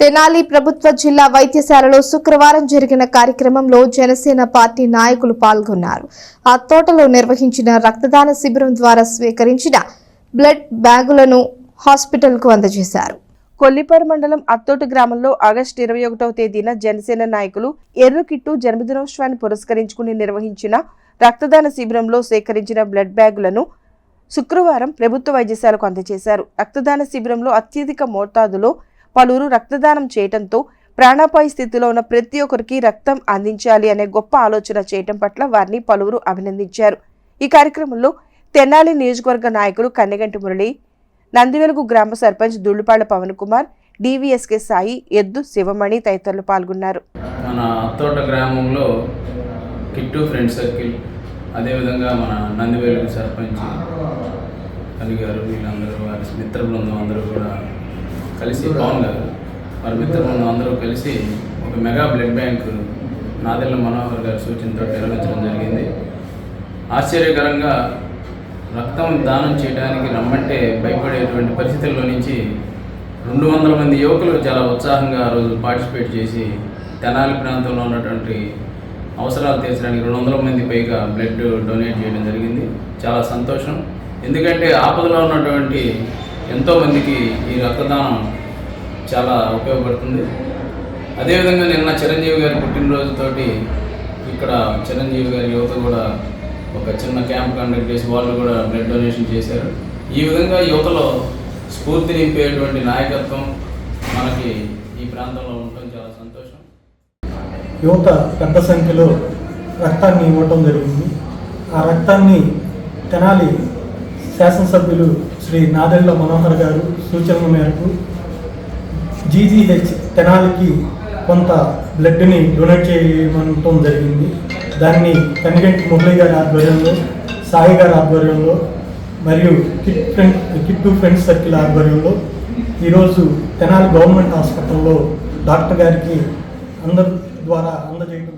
తెనాలి ప్రభుత్వ జిల్లా వైద్యశాలలో శుక్రవారం జరిగిన కార్యక్రమంలో జనసేన పార్టీ నాయకులు పాల్గొన్నారు. ఆ తోటలో నిర్వహించిన రక్తదాన శిబిరం ద్వారా స్వీకరించిన బ్లడ్ బ్యాగులను హాస్పిటల్కు అందజేశారు. కొల్లిపర్ మండలం అత్తోటు గ్రామంలో ఆగస్టు ఇరవై ఒకటవ తేదీన జనసేన నాయకులు ఎర్రకిట్టు జన్మదినోత్సవాన్ని పురస్కరించుకుని నిర్వహించిన రక్తదాన శిబిరంలో సేకరించిన బ్లడ్ బ్యాగులను శుక్రవారం ప్రభుత్వ వైద్యశాలకు అందజేశారు. రక్తదాన శిబిరంలో అత్యధిక మోతాదులో పలువురు రక్తదానం చేయటంతో ప్రాణాపాయ స్థితిలో ఉన్న ప్రతి ఒక్కరికి రక్తం అందించాలి అనే గొప్ప ఆలోచన చేయటం పట్ల వారిని పలువురు అభినందించారు. ఈ కార్యక్రమంలో తెనాలి నియోజకవర్గ నాయకులు కన్నెగంటి మురళి నందివెలుగు గ్రామ సర్పంచ్ దుళ్ళుపాళ్ళ పవన్ కుమార్ డివిఎస్కే సాయి ఎద్దు శివమణి తదితరులు పాల్గొన్నారు. మన అత్తోట గ్రామంలో కిట్టు ఫ్రెండ్ సర్కిల్ అదేవిధంగా మన నందివేలు సర్పంచ్ వీళ్ళందరూ వారి మిత్ర బృందం అందరూ కూడా కలిసి పవన్ గారు వారి మిత్రులను అందరూ కలిసి ఒక mega blood bank Nadella Manohar గారి సూచనతో నిర్వహించడం జరిగింది. ఆశ్చర్యకరంగా రక్తం దానం చేయడానికి రమ్మంటే భయపడేటువంటి పరిస్థితుల్లో నుంచి రెండు వందల మంది యువకులు చాలా ఉత్సాహంగా ఆ రోజు పార్టిసిపేట్ చేసి తెనాలి ప్రాంతంలో ఉన్నటువంటి అవసరాలు తీర్చడానికి రెండు వందల మంది పైగా బ్లడ్ డొనేట్ చేయడం జరిగింది. చాలా సంతోషం. ఎందుకంటే ఆపదలో ఉన్నటువంటి ఎంతోమందికి ఈ రక్తదానం చాలా ఉపయోగపడుతుంది. అదేవిధంగా నిన్న చిరంజీవి గారి పుట్టినరోజుతోటి ఇక్కడ చిరంజీవి గారి యువత కూడా ఒక చిన్న క్యాంప్ కండక్ట్ చేసి వాళ్ళు కూడా బ్లడ్ డొనేషన్ చేశారు. ఈ విధంగా యువతలో స్ఫూర్తి నింపేటువంటి నాయకత్వం మనకి ఈ ప్రాంతంలో ఉండటం చాలా సంతోషం. యువత పెద్ద సంఖ్యలో రక్తాన్ని ఇవ్వటం జరిగింది ఆ రక్తాన్ని తెనాలి శాసనసభ్యులు శ్రీ నాదెండ్ల మనోహర్ గారు సూచనల మేరకు జీజీహెచ్ తెనాలికి కొంత బ్లడ్ని డొనేట్ చేయమనటం జరిగింది. దాన్ని కనిగంటి మురళి గారి ఆధ్వర్యంలో సాయి గారి ఆధ్వర్యంలో మరియు kit friend Kittu friends circle ఆధ్వర్యంలో ఈరోజు తెనాలి గవర్నమెంట్ హాస్పిటల్లో డాక్టర్ గారికి అందరి ద్వారా అందజేయడం